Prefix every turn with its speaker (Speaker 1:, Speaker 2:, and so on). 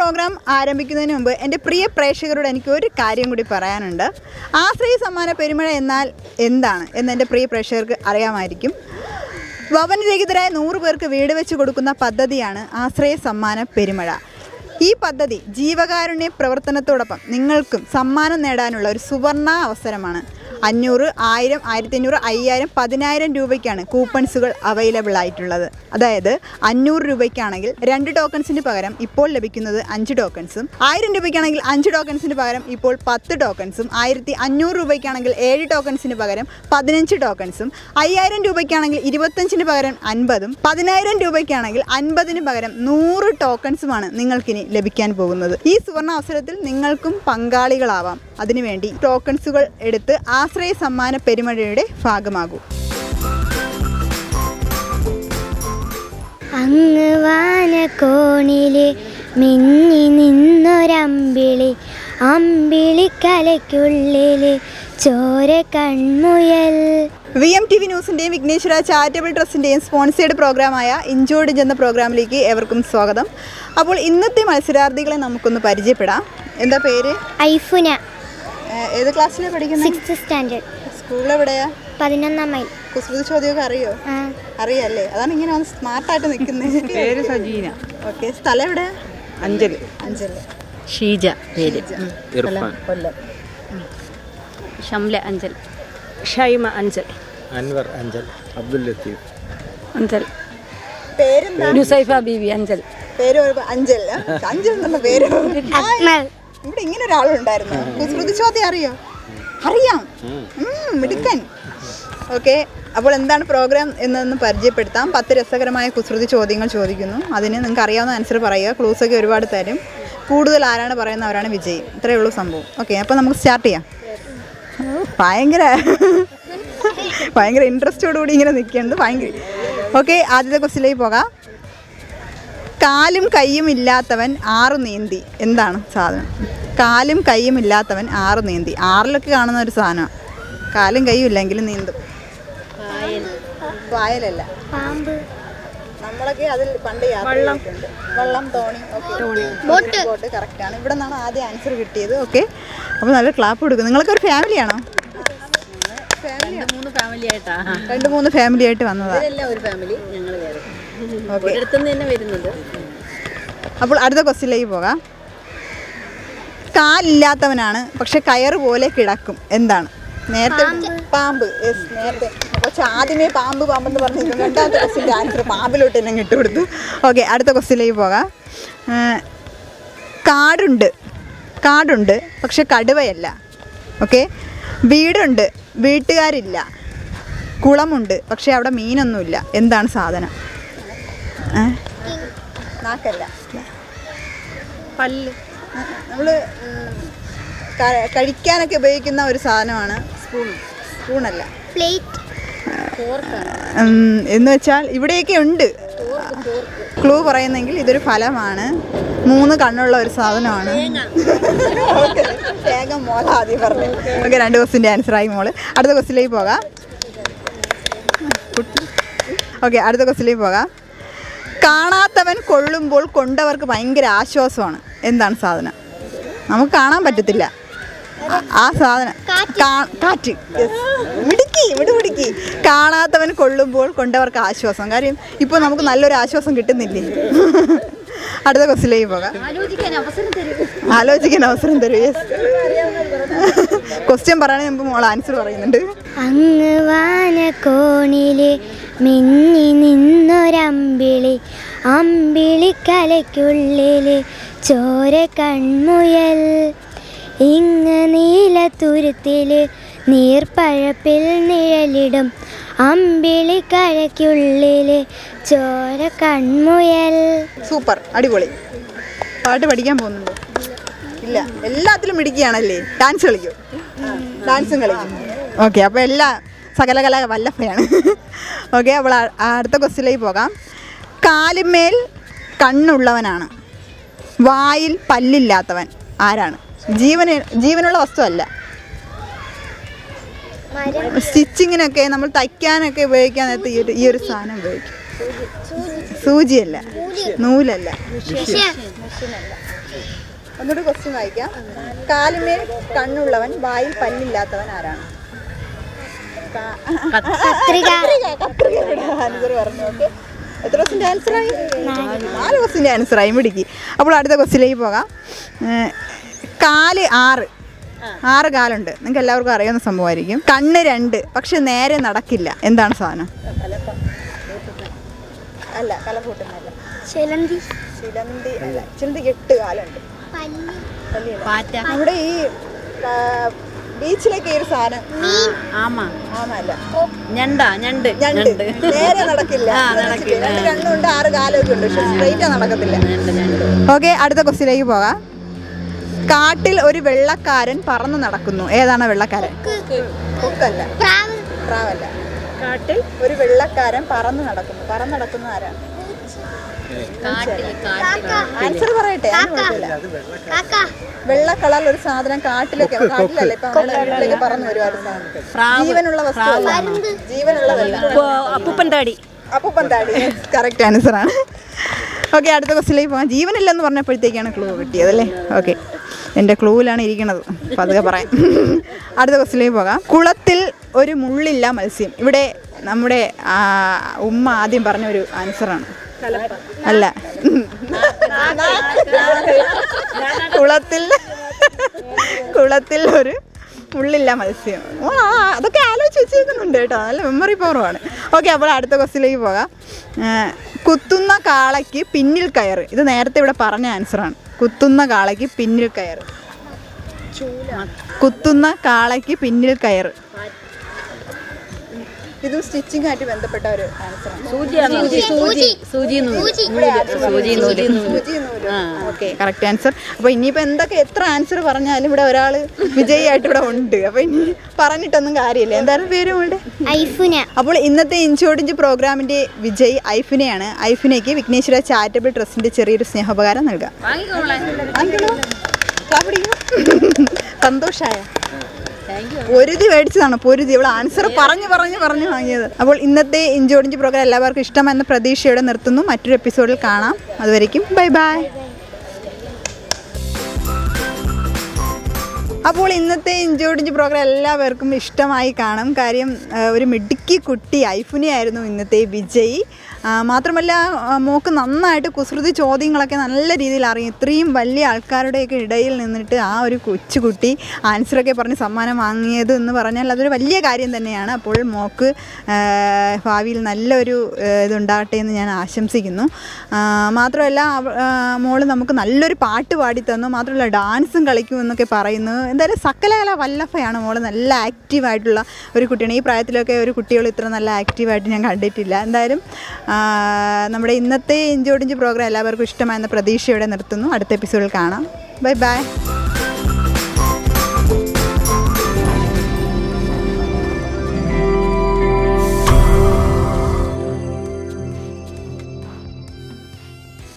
Speaker 1: Programme ആരംഭിക്കുന്നതിന് മുമ്പ് എന്റെ പ്രിയ പ്രേക്ഷകരോട് എനിക്ക് ഒരു കാര്യം കൂടി പറയാനുണ്ട്. ആശ്രയ സമ്മാന പെരുമഴ എന്നാൽ എന്താണ് എന്ന് എന്റെ പ്രിയ പ്രേക്ഷകർക്ക് അറിയാമായിരിക്കും. ഭവനരഹിതരായ നൂറ് പേർക്ക് വീട് വെച്ച് കൊടുക്കുന്ന പദ്ധതിയാണ് ആശ്രയ സമ്മാന പെരുമഴ. ഈ പദ്ധതി ജീവകാരുണ്യ പ്രവർത്തനത്തോടൊപ്പം നിങ്ങൾക്കും സമ്മാനം നേടാനുള്ള ഒരു സുവർണ അവസരമാണ് അഞ്ഞൂറ് ആയിരം ആയിരത്തി അഞ്ഞൂറ് അയ്യായിരം പതിനായിരം രൂപയ്ക്കാണ് കൂപ്പൺസുകൾ അവൈലബിൾ ആയിട്ടുള്ളത്. അതായത് അഞ്ഞൂറ് രൂപയ്ക്കാണെങ്കിൽ രണ്ട് ടോക്കൺസിന് പകരം ഇപ്പോൾ ലഭിക്കുന്നത് അഞ്ച് ടോക്കൺസും ആയിരം രൂപയ്ക്കാണെങ്കിൽ അഞ്ച് ടോക്കൺസിന് പകരം ഇപ്പോൾ പത്ത് ടോക്കൺസും ആയിരത്തി അഞ്ഞൂറ് രൂപയ്ക്കാണെങ്കിൽ ഏഴ് ടോക്കൺസിന് പകരം പതിനഞ്ച് ടോക്കൺസും അയ്യായിരം രൂപയ്ക്കാണെങ്കിൽ ഇരുപത്തഞ്ചിന് പകരം അൻപതും പതിനായിരം രൂപയ്ക്കാണെങ്കിൽ അൻപതിന് പകരം നൂറ് ടോക്കൺസുമാണ് നിങ്ങൾക്കിനി ലഭിക്കാൻ പോകുന്നത്. ഈ സുവർണ അവസരത്തിൽ നിങ്ങൾക്കും പങ്കാളികളാവാം. അതിനുവേണ്ടി ടോക്കൺസുകൾ എടുത്ത് ആശ്രയ സമ്മാന പെരുമഴയുടെ ഭാഗമാകൂ.
Speaker 2: അങ്ങ് വാനക്കോണിലെ മിന്നി നിന്നൊരമ്പിളി അമ്പിളിക്കലയ്ക്കുള്ളിലെ ചോര കൺമുയൽ.
Speaker 1: വി എം ടി വി ന്യൂസിന്റെയും വിഘ്നേശ്വര ചാരിറ്റബിൾ ട്രസ്റ്റിന്റെയും സ്പോൺസേഡ് പ്രോഗ്രാമായ ഇഞ്ചോട് എന്ന പ്രോഗ്രാമിലേക്ക് ഏവർക്കും സ്വാഗതം. അപ്പോൾ ഇന്നത്തെ മത്സരാർത്ഥികളെ നമുക്കൊന്ന് പരിചയപ്പെടാം. എന്താ പേര്?
Speaker 2: ഐഫുന.
Speaker 1: ഏത് ക്ലാസ്സിലാണ് പഠിക്കുന്നത്
Speaker 2: സിക്സ്ത് സ്റ്റാൻഡേർഡ്
Speaker 1: സ്കൂൾ എവിടെയാ
Speaker 2: പതിനൊന്നാം മൈൽ.
Speaker 1: കുസൃതി ചോദ്യമൊക്കെ അറിയോ? അറിയാല്ലേ. അതാണ് ഇങ്ങനെ വന്ന് സ്മാർട്ടായിട്ട് നിൽക്കുന്നത്
Speaker 3: പേര് സജീന.
Speaker 1: ഓക്കെ സ്ഥലം എവിടെയാ?
Speaker 3: അഞ്ചൽ
Speaker 1: അഞ്ചൽ
Speaker 4: ഷീജ. പേര്.
Speaker 5: ഇർഫാൻ.
Speaker 1: കൊല്ലം.
Speaker 4: ഷംല അഞ്ചൽ
Speaker 3: ഷൈമ അഞ്ചൽ
Speaker 5: അൻവർ അഞ്ചൽ അബ്ദുൽ ലത്തീഫ്.
Speaker 3: അഞ്ചൽ
Speaker 1: പേരെന്താ?
Speaker 3: നുസൈഫ ബീവി അഞ്ചൽ
Speaker 1: പേര് അഞ്ചൽ അഞ്ചൽ എന്നുള്ള പേര്.
Speaker 2: അക്മൽ.
Speaker 1: ഇവിടെ ഇങ്ങനെ ഒരാളുണ്ടായിരുന്നു. കുസൃതി ചോദ്യം അറിയോ? അറിയാം. മിടുക്കൻ. ഓക്കെ അപ്പോൾ എന്താണ് പ്രോഗ്രാം എന്നൊന്ന് പരിചയപ്പെടുത്താം. പത്ത് രസകരമായ കുസൃതി ചോദ്യങ്ങൾ ചോദിക്കുന്നു. അതിന് നിങ്ങൾക്ക് അറിയാവുന്ന ആൻസർ പറയുക. ക്ലൂസ് ഒക്കെ ഒരുപാട് തരും. കൂടുതൽ ആരാണ് പറയുന്നവരാണ് വിജയി. ഇത്രയേ ഉള്ളൂ സംഭവം. ഓക്കെ അപ്പോൾ നമുക്ക് സ്റ്റാർട്ട് ചെയ്യാം. ഭയങ്കര ഭയങ്കര ഇൻട്രസ്റ്റോടുകൂടി ഇങ്ങനെ നിൽക്കുന്നുണ്ട്. ഭയങ്കര ഓക്കെ ആദ്യത്തെ ക്വസ്റ്റിലേക്ക് പോകാം. കാലും കൈയും ഇല്ലാത്തവൻ ആറ് നീന്തി. എന്താണ് സാധനം? കാലും കൈയും ഇല്ലാത്തവൻ ആറ് നീന്തി. ആറിലൊക്കെ കാണുന്ന ഒരു സാധനമാണ് കാലും കൈയും ഇല്ലെങ്കിലും നീന്തും. വായലല്ല നമ്മളൊക്കെ അതിൽ പണ്ട് യാത്ര ചെയ്തിട്ടുണ്ട്. വെള്ളം തോണി ബോട്ട്. ബോട്ട് കറക്റ്റ് ആണ്. ഇവിടെ നിന്നാണ് ആദ്യം ആൻസർ കിട്ടിയത്. ഓക്കെ അപ്പോൾ നല്ല ക്ലാപ്പ് കൊടുക്കും. നിങ്ങളൊക്കെ ഒരു ഫാമിലിയാണോ
Speaker 4: മൂന്ന് ഫാമിലി ആയിട്ടാണ്
Speaker 1: രണ്ട് മൂന്ന് ഫാമിലി ആയിട്ട് വന്നതാണ്
Speaker 4: ഒരു ഫാമിലി ഞങ്ങൾ വേറെ. തന്നെ വരുന്നത്.
Speaker 1: അപ്പോൾ അടുത്ത ക്വസ്റ്റ്യനിലേക്ക് പോകാം. കാലില്ലാത്തവനാണ് പക്ഷെ കയറ് പോലെ കിടക്കും. എന്താണ്? നേരത്തെ പാമ്പ്. യെസ് നേരത്തെ. പക്ഷെ ആദ്യമേ പാമ്പ് പാമ്പെന്ന് പറഞ്ഞു രണ്ടാമത്തെ ക്വസ്റ്റിന്റെ ആൻസർ പാമ്പിലോട്ട് തന്നെ കിട്ടുകൊടുത്തു ഓക്കെ അടുത്ത ക്വസ്റ്റ്യനിലേക്ക് പോകാം. കാടുണ്ട്. കാടുണ്ട് പക്ഷെ കടുവയല്ല. ഓക്കെ വീടുണ്ട് വീട്ടുകാരില്ല. കുളമുണ്ട് പക്ഷെ അവിടെ മീനൊന്നുമില്ല. എന്താണ് സാധനം? നാക്കല്ല.
Speaker 3: പല്ല്.
Speaker 1: നമ്മൾ കഴിക്കാനൊക്കെ ഉപയോഗിക്കുന്ന ഒരു സാധനമാണ് സ്പൂൺ. സ്പൂണല്ല.
Speaker 2: പ്ലേറ്റ്.
Speaker 1: എന്ന് വെച്ചാൽ ഇവിടെയൊക്കെ ഉണ്ട്. ക്ലൂ പറയുന്നെങ്കിൽ ഇതൊരു ഫലമാണ്. മൂന്ന് കണ്ണുള്ള ഒരു സാധനമാണ്. ഓക്കെ. തേങ്ങ മോള ആദ്യം പറഞ്ഞു. ഓക്കെ രണ്ട് ക്വസ്റ്റിന്റെ ആൻസറായി മോൾ. അടുത്ത ക്വസ്റ്റിലേക്ക് പോകാം. ഓക്കെ അടുത്ത ക്വസ്റ്റിലേക്ക് പോകാം. കാണാത്തവൻ കൊള്ളുമ്പോൾ കൊണ്ടവർക്ക് ഭയങ്കര ആശ്വാസമാണ്. എന്താണ് സാധനം? നമുക്ക് കാണാൻ പറ്റത്തില്ല. ആ- സാധനം. കാറ്റ്. മിടുക്കി ഇവിടെ മിടുക്കി. കാണാത്തവൻ കൊള്ളുമ്പോൾ കൊണ്ടവർക്ക് ആശ്വാസം. കാര്യം ഇപ്പോൾ നമുക്ക് നല്ലൊരു ആശ്വാസം കിട്ടുന്നില്ലേ? അടുത്ത ക്വസ്റ്റിലേക്ക് പോകാം.
Speaker 4: ആലോചിക്കാൻ അവസരം തരും.
Speaker 1: ആലോചിക്കാൻ അവസരം തരൂ യെസ് ക്വസ്റ്റ്യൻ പറയണ മുമ്പ് മോൾ ആൻസർ പറയുന്നുണ്ട്.
Speaker 2: അങ്ങ് വാനക്കോണിൽ മിന്നി നിന്നൊരമ്പിളി അമ്പിളിക്കലയ്ക്കുള്ളിൽ ചോര കൺമുയൽ. ഇങ്ങ് നീലത്തുരുത്തിൽ നീർപ്പഴപ്പിൽ നിഴലിടും അമ്പിളിക്കഴയ്ക്കുള്ളിൽ ചോര കൺമുയൽ.
Speaker 1: സൂപ്പർ അടിപൊളി. പാട്ട് പഠിക്കാൻ പോകുന്നുണ്ടോ. ഇല്ല എല്ലാത്തിലും മിടിക്കുകയാണല്ലേ ഡാൻസ് കളിക്കും. ഡാൻസും കളിക്കും. ഓക്കെ അപ്പോൾ എല്ലാ സകലകല വല്ലഭയാണ്. ഓക്കെ അപ്പോൾ അടുത്ത ക്വസ്റ്റിലേക്ക് പോകാം. കാലിന്മേൽ കണ്ണുള്ളവനാണ്. വായിൽ പല്ലില്ലാത്തവൻ ആരാണ്? ജീവന് ജീവനുള്ള വസ്തുവല്ല. സ്റ്റിച്ചിങ്ങിനൊക്കെ നമ്മൾ തയ്ക്കാനൊക്കെ ഉപയോഗിക്കാൻ നേരത്ത് ഈ ഒരു ഈ ഒരു സാധനം ഉപയോഗിക്കും. സൂചിയല്ല. നൂലല്ല. ഒന്നുകൂടി ക്വസ്റ്റ്യൻ വായിക്കാം. കാലുമേൽ കണ്ണുള്ളവൻ വായിൽ പല്ലില്ലാത്തവൻ ആരാണ്? എത്ര ക്വസ്റ്റിന്റെ ആൻസർ ആയി? നാല്. ക്വസ്റ്റിന്റെ ആൻസർ ആയി. മിടിക്ക്. അപ്പോൾ അടുത്ത ക്വസ്റ്റിലേക്ക് പോകാം. കാൽ ആറ്. ആറ് കാലുണ്ട് നിങ്ങൾക്ക് എല്ലാവർക്കും അറിയാവുന്ന സംഭവമായിരിക്കും. കണ്ണ് രണ്ട് പക്ഷെ നേരെ നടക്കില്ല. എന്താണ് സാധനം? അല്ല കലക്കൂട്ടുന്നല്ല
Speaker 2: ചിലന്തി.
Speaker 1: ചിലന്തി അല്ല എട്ട് കാലുണ്ട്. നമ്മുടെ ഈ ബീച്ചിലൊക്കെ ഈ ഒരു സാധനം.
Speaker 4: ആമാ.
Speaker 1: ആമല്ല
Speaker 4: ഞണ്ടാ ഞണ്ട്
Speaker 1: ഞണ്ട്. നേരെ നടക്കില്ല? രണ്ട് കണ്ണുണ്ട് ആറ് കാലൊക്കെ ഉണ്ട്. പക്ഷെ സ്ട്രൈറ്റ് നടക്കത്തില്ല. ഓക്കെ അടുത്ത ക്വസ്റ്റിലേക്ക് പോകാം. കാട്ടിൽ ഒരു വെള്ളക്കാരൻ പറന്നു നടക്കുന്നു. ഏതാണ് വെള്ളക്കാരൻ? കൊക്കല്ല. പ്രാവല്ല.
Speaker 3: കാട്ടിൽ
Speaker 1: ഒരു വെള്ളക്കാരൻ പറന്നു നടക്കുന്നു. പറന്നു നടക്കുന്ന ആരാണ്?
Speaker 4: കാട്ടിൽ കാട്ടിൽ.
Speaker 1: ആൻസർ പറയട്ടെ? വെള്ള കളറിൽ ഒരു സാധനം കാട്ടിലൊക്കെ കാട്ടിലല്ലേ? ഇപ്പൊ വീട്ടിലേക്ക് പറന്നു വരും ആ ഒരു സാധനം ജീവനുള്ള വസ്തു ജീവനുള്ള
Speaker 3: അപ്പുപ്പന്താടി അപ്പുപ്പന്താടി
Speaker 1: അപ്പം താടി. കറക്റ്റ് ആൻസർ ആണ്. ഓക്കെ അടുത്ത ക്വസ്റ്റിലേക്ക് പോകാം ജീവനില്ലെന്ന് പറഞ്ഞപ്പോഴത്തേക്കാണ് ക്ലൂ കിട്ടിയത് അല്ലേ? ഓക്കെ എന്റെ ക്ലൂവിലാണ് ഇരിക്കുന്നത്. അപ്പം അതൊക്കെ പറയാം. അടുത്ത ക്വസ്റ്റിലേക്ക് പോകാം. കുളത്തിൽ ഒരു മുള്ളില്ല മത്സ്യം. ഇവിടെ നമ്മുടെ ഉമ്മ ആദ്യം പറഞ്ഞ ഒരു ആൻസറാണ് അല്ല. കുളത്തിൽ കുളത്തിൽ ഒരു മുള്ളില്ല മത്സ്യം. അതൊക്കെ ആലോചിച്ച് വെച്ചേക്കുന്നുണ്ട് കേട്ടോ. നല്ല മെമ്മറി പവറുമാണ് ഓക്കെ അപ്പോൾ അടുത്ത ക്വസ്റ്റിലേക്ക് പോകാം. കുത്തുന്ന കാളയ്ക്ക് പിന്നിൽ കയറ്. ഇത് നേരത്തെ ഇവിടെ പറഞ്ഞ ആൻസറാണ് കുത്തുന്ന കാളയ്ക്ക് പിന്നിൽ കയറ്. കുത്തുന്ന കാളയ്ക്ക് പിന്നിൽ കയറ്. ഇതും സ്റ്റിച്ചിങ് ആയിട്ട് ബന്ധപ്പെട്ട ഒരു ഓക്കെ കറക്റ്റ് ആൻസർ അപ്പൊ ഇനിയിപ്പോ എന്തൊക്കെ എത്ര ആൻസർ പറഞ്ഞാലും ഇവിടെ ഒരാൾ വിജയിയായിട്ട് ഇവിടെ ഉണ്ട്. അപ്പൊ ഇനി പറഞ്ഞിട്ടൊന്നും കാര്യമില്ല. എന്തായാലും പേര് ഉണ്ട്
Speaker 2: ഐഫുന.
Speaker 1: അപ്പോൾ ഇന്നത്തെ ഇഞ്ചോടിഞ്ച് പ്രോഗ്രാമിന്റെ വിജയ് ഐഫിനെയാണ്. ഐഫിനയ്ക്ക് വിഘ്നേശ്വര ചാരിറ്റബിൾ ട്രസ്റ്റിന്റെ ചെറിയൊരു സ്നേഹോപകാരം നൽകാം? സന്തോഷായ? പൊരുതി മേടിച്ചതാണ് പൊരുതി. ഇവിടെ ആൻസർ പറഞ്ഞു പറഞ്ഞു പറഞ്ഞു വാങ്ങിയത്. അപ്പോൾ ഇന്നത്തെ ഇഞ്ചോടിഞ്ച് പ്രോഗ്രാം എല്ലാവർക്കും ഇഷ്ടമെന്ന പ്രതീക്ഷയോടെ നിർത്തുന്നു. മറ്റൊരു എപ്പിസോഡിൽ കാണാം. അതുവരയ്ക്കും ബൈ ബൈ. അപ്പോൾ ഇന്നത്തെ ഇഞ്ചോടിഞ്ച് പ്രോഗ്രാം എല്ലാവർക്കും ഇഷ്ടമായി കാണും. കാര്യം ഒരു മിടുക്കി കുട്ടി ഐഫുനി ആയിരുന്നു ഇന്നത്തെ വിജയ്. മാത്രമല്ല മോക്ക് നന്നായിട്ട് കുസൃതി ചോദ്യങ്ങളൊക്കെ നല്ല രീതിയിൽ അറിയും. ഇത്രയും വലിയ ആൾക്കാരുടെയൊക്കെ ഇടയിൽ നിന്നിട്ട് ആ ഒരു കൊച്ചുകുട്ടി ആൻസറൊക്കെ പറഞ്ഞ് സമ്മാനം വാങ്ങിയത് എന്ന് പറഞ്ഞാൽ അതൊരു വലിയ കാര്യം തന്നെയാണ്. അപ്പോൾ മോക്ക് ഭാവിയിൽ നല്ലൊരു ഇതുണ്ടാകട്ടെ എന്ന് ഞാൻ ആശംസിക്കുന്നു. മാത്രമല്ല മോൾ നമുക്ക് നല്ലൊരു പാട്ട് പാടി തന്നു മാത്രമല്ല ഡാൻസും കളിക്കും എന്നൊക്കെ പറയുന്നു. എന്തായാലും സകലകല വല്ലഭയാണ് മോൾ. നല്ല ആക്റ്റീവായിട്ടുള്ള ഒരു കുട്ടിയാണ്. ഈ പ്രായത്തിലൊക്കെ ഒരു കുട്ടികൾ ഇത്ര നല്ല ആക്റ്റീവായിട്ട് ഞാൻ കണ്ടിട്ടില്ല. എന്തായാലും നമ്മുടെ ഇന്നത്തെ ഇഞ്ചോടിഞ്ച് പ്രോഗ്രാം എല്ലാവർക്കും ഇഷ്ടമായെന്ന പ്രതീക്ഷയോടെ നിർത്തുന്നു. അടുത്ത എപ്പിസോഡിൽ കാണാം. Bye bye.